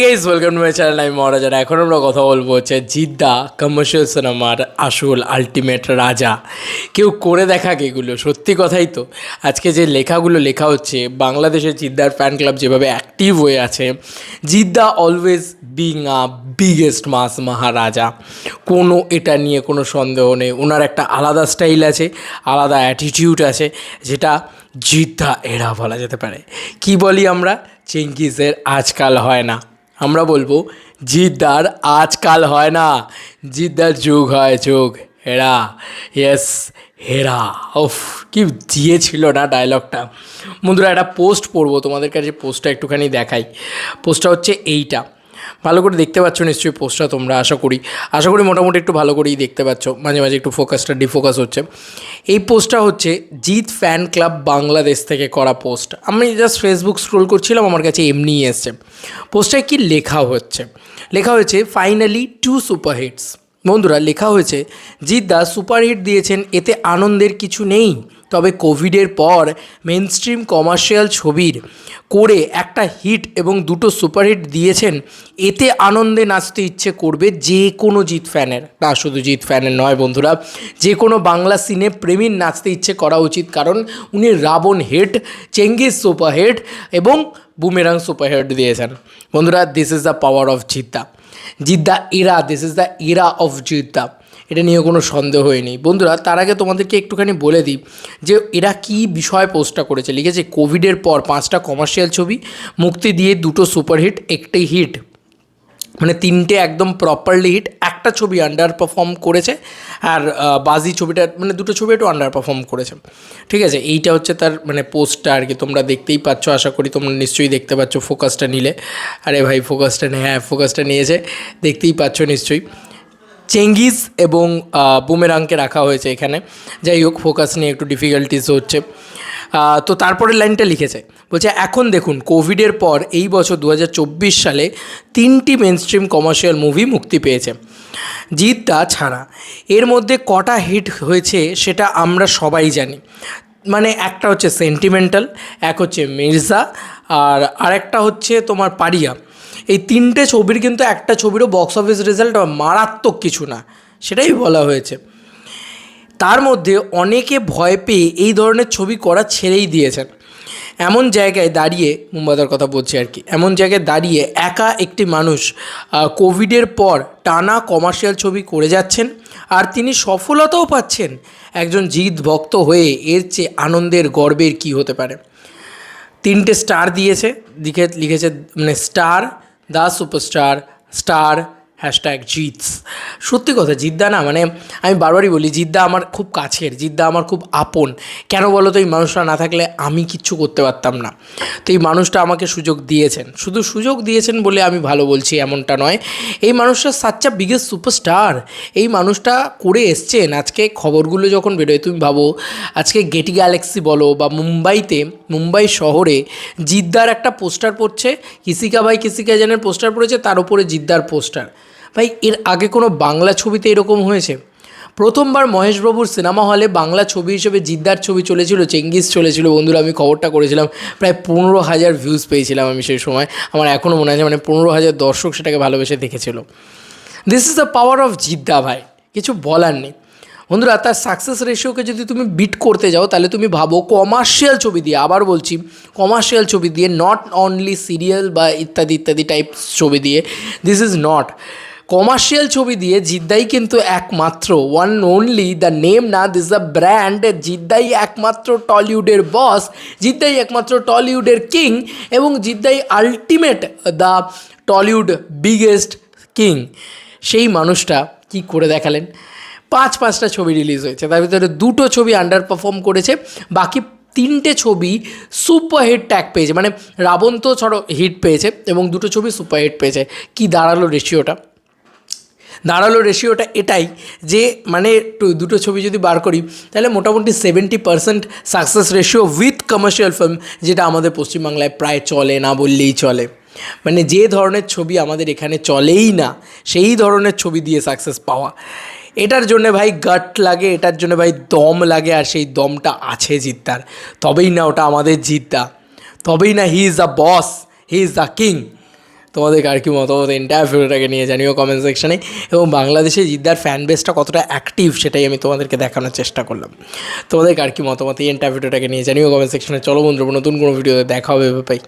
Guys welcome to my channel আমি মহারাজার এখন আমরা কথা বলব হচ্ছে জিদ্দা কমার্শিয়াল সিনেমার আসল আলটিমেট রাজা। কেউ করে দেখাক এগুলো, সত্যি কথাই তো। আজকে যে লেখাগুলো লেখা হচ্ছে, বাংলাদেশের জিদ্দার ফ্যান ক্লাব যেভাবে অ্যাক্টিভ হয়ে আছে, Jeetda always being a biggest mass Maharaja কোনো এটা নিয়ে কোনো সন্দেহ নেই। ওনার একটা আলাদা স্টাইল আছে, আলাদা অ্যাটিটিউড আছে, যেটা জিদ্দা এরা বলা যেতে পারে। কি বলি আমরা? চেঙ্গিজের আজকাল হয় না। আমরা বলব, জিদ্দার আজকাল হয় না। জিদ্দার যুগ হয়, যুগ হেরা। ইয়েস হেরা। ওফ কি দিয়েছিল না ডায়লগটা বন্ধুরা, একটা পোস্ট পড়ব, তোমাদের কাছে পোস্টটা একটুখানি দেখাই। পোস্টটা হচ্ছে এইটা। ভালো করে দেখতে পাচ্ছ নিশ্চয়ই পোস্টটা তোমরা, আশা করি। আশা করি মোটামুটি একটু ভালো করেই দেখতে পাচ্ছ। মাঝে মাঝে একটু ফোকাসটা ডিফোকাস হচ্ছে। এই পোস্টটা হচ্ছে জিৎ ফ্যান ক্লাব বাংলাদেশ থেকে করা পোস্ট। আমি জাস্ট ফেসবুক স্ক্রোল করছিলাম, আমার কাছে এমনিই এসছে। পোস্টটায় কি লেখা হচ্ছে? লেখা হয়েছে ফাইনালি টু সুপারহিটস বন্ধুরা, লেখা হয়েছে, জিৎ জিদ্দা সুপারহিট দিয়েছেন, এতে আনন্দের কিছু নেই। তবে কোভিডের পর মেন স্ট্রিম কমার্শিয়াল ছবির করে একটা হিট এবং দুটো সুপারহিট দিয়েছেন। এতে আনন্দে নাচতে ইচ্ছে করবে যে কোনো জিৎ ফ্যানের। না, শুধু জিৎ ফ্যানের নয় বন্ধুরা, যে কোনো বাংলা সিনে প্রেমীর নাচতে ইচ্ছে করা উচিত, কারণ উনি রাবণ হেড চেঙ্গিস সুপারহিট এবং বুমেরাং সুপারহিট দিয়েছেন। বন্ধুরা this is the power of Jeetda. Jeetda era this is the era of Jeetda. এটা নিয়ে কোনো সন্দেহই নেই বন্ধুরা, তার আগে তোমাদেরকে একটুখানি বলে দিই যে এরা কি বিষয় পোস্টটা করেছে। লিখেছে, কোভিডের পর পাঁচটা কমার্শিয়াল ছবি, মুক্তি দিয়ে দুটো সুপারহিট একটি হিট মানে তিনটে একদম প্রপারলি হিট একটা ছবি আন্ডার পারফর্ম করেছে, আর বাজি ছবিটা মানে দুটো ছবি একটু আন্ডার পারফর্ম করেছে। ঠিক আছে, এইটা হচ্ছে তার মানে পোস্টটা আর কি, তোমরা দেখতেই পাচ্ছ, আশা করি তোমরা নিশ্চয়ই দেখতে পাচ্ছ ফোকাসটা নিলে। আরে ভাই ফোকাসটা হ্যাঁ ফোকাসটা নিয়েছে, দেখতেই পাচ্ছ নিশ্চয়ই। চেঙ্গিজ এবং বুমেরাংকে রাখা হয়েছে এখানে। যাই হোক, ফোকাস নিয়ে একটু ডিফিকাল্টিস হচ্ছে। তো তারপরে লাইনটা লিখেছে। বলছে, এখন দেখুন, কোভিডের পর এই বছর দু হাজার চব্বিশ সালে তিনটি মেন স্ট্রিম কমার্শিয়াল মুভি মুক্তি পেয়েছে। জিতটা ছাড়া। এর মধ্যে কটা হিট হয়েছে সেটা আমরা সবাই জানি। মানে একটা হচ্ছে সেন্টিমেন্টাল এক হচ্ছে মির্জা আর আরেকটা হচ্ছে তোমার পারিয়া। এই তিনটে ছবির কিন্তু একটা ছবিরও বক্স অফিস রেজাল্ট মারাত্মক কিছু না, সেটাই বলা হয়েছে। তার মধ্যে অনেকে ভয় পেয়ে এই ধরনের ছবি করা ছেড়েই দিয়েছেন। এমন জায়গায় দাঁড়িয়ে মুম্বাদার কথা বলছি আর কি, এমন জায়গায় দাঁড়িয়ে একা একটি মানুষ কোভিডের পর টানা কমার্শিয়াল ছবি করে যাচ্ছেন আর তিনি সফলতাও পাচ্ছেন একজন জিৎ ভক্ত হয়ে এর চেয়ে আনন্দের, গর্বের কী হতে পারে? তিনটে স্টার দিয়েছে, লিখে, লিখেছে মানে star the superstar star hashtag Jeets. সত্যি কথা, জিদ্দা না মানে আমি বারবারই বলি, জিদ্দা আমার খুব কাছের, জিদ্দা আমার খুব আপন। কেন বলো তো, এই মানুষটা না থাকলে আমি কিচ্ছু করতে পারতাম না। তো এই মানুষটা আমাকে সুযোগ দিয়েছেন। শুধু সুযোগ দিয়েছেন বলে আমি ভালো বলছি এমনটা নয়। এই মানুষটা সাচ্চা বিগেস্ট সুপারস্টার এই মানুষটা করে এসছেন আজকে খবরগুলো যখন বেরোয়, তুমি ভাবো, আজকে গেটি গ্যালাক্সি বলো বা মুম্বাইতে, মুম্বাই শহরে জিদ্দার একটা পোস্টার পড়ছে, কিসিকা ভাই কিসিকা জানের পোস্টার পড়েছে, তার উপরে জিদ্দার পোস্টার ভাই, এর আগে কোনো বাংলা ছবিতে এরকম হয়েছে? প্রথমবার মহেশবাবুর সিনেমা হলে বাংলা ছবি হিসেবে জিদ্দার ছবি চলেছিল, চেঙ্গিস চলেছিল। বন্ধুরা, আমি খবরটা করেছিলাম, প্রায় পনেরো হাজার ভিউজ পেয়েছিলাম আমি সেই সময়। আমার এখনও মনে আছে মানে পনেরো হাজার দর্শক সেটাকে ভালোবেসে দেখেছিল। This is the power of Jeetda ভাই, কিছু বলার নেই। বন্ধুরা, তার সাকসেস রেশিওকে যদি তুমি বিট করতে যাও, তাহলে তুমি ভাবো কমার্শিয়াল ছবি দিয়ে, আবার বলছি কমার্শিয়াল ছবি দিয়ে নট অনলি সিরিয়াল বা ইত্যাদি ইত্যাদি টাইপ ছবি দিয়ে দিস ইজ নট কমার্শিয়াল ছবি দিয়ে জিদ্দাই কিন্তু একমাত্র ওয়ান অনলি দ্য নেম না দিস দ্য ব্র্যান্ড জিদ্দাই একমাত্র টলিউডের বস জিদ্দাই একমাত্র টলিউডের কিং এবং জিদ্দাই ultimate the Tollywood biggest king সেই মানুষটা কি করে দেখালেন? পাঁচ পাঁচটা ছবি রিলিজ হয়েছে, তার ভিতরে দুটো ছবি আন্ডার পারফর্ম করেছে, বাকি তিনটে ছবি সুপার হিট ট্যাগ পেয়েছে মানে রাবণ তো ছড়ো হিট পেয়েছে এবং দুটো ছবি সুপার হিট পেয়েছে। কি দাঁড়াল রেশিওটা দাঁড়াল রেশিওটা এটাই যে মানে দুটো ছবি যদি বার করি, তাহলে মোটামুটি seventy percent success ratio with commercial film যেটা আমাদের পশ্চিমবাংলায় প্রায় চলে না বললেই চলে। মানে যে ধরনের ছবি আমাদের এখানে চলেই না, সেই ধরনের ছবি দিয়ে সাকসেস পাওয়া। এটার জন্য ভাই গাট লাগে, এটার জন্য ভাই দম লাগে, আর সেই দমটা আছে জিদ্দার। তবেই না ওটা আমাদের জিদ্দা। তবেই না he is the boss he is the king তোমাদের আর কি মতামত এন্টায়ার ভিডিওটাকে নিয়ে জানিও কমেন্ট সেকশানে এবং বাংলাদেশে জিদ্দার ফ্যান বেসটা কতটা অ্যাক্টিভ সেটাই আমি তোমাদেরকে দেখানোর চেষ্টা করলাম। তোমাদের আর কি মতামত এই এন্টায়ার ভিডিওটাকে নিয়ে জানিও কমেন্ট সেকশানে চলো বন্ধুরা, নতুন কোনো ভিডিওতে দেখা হবে পাই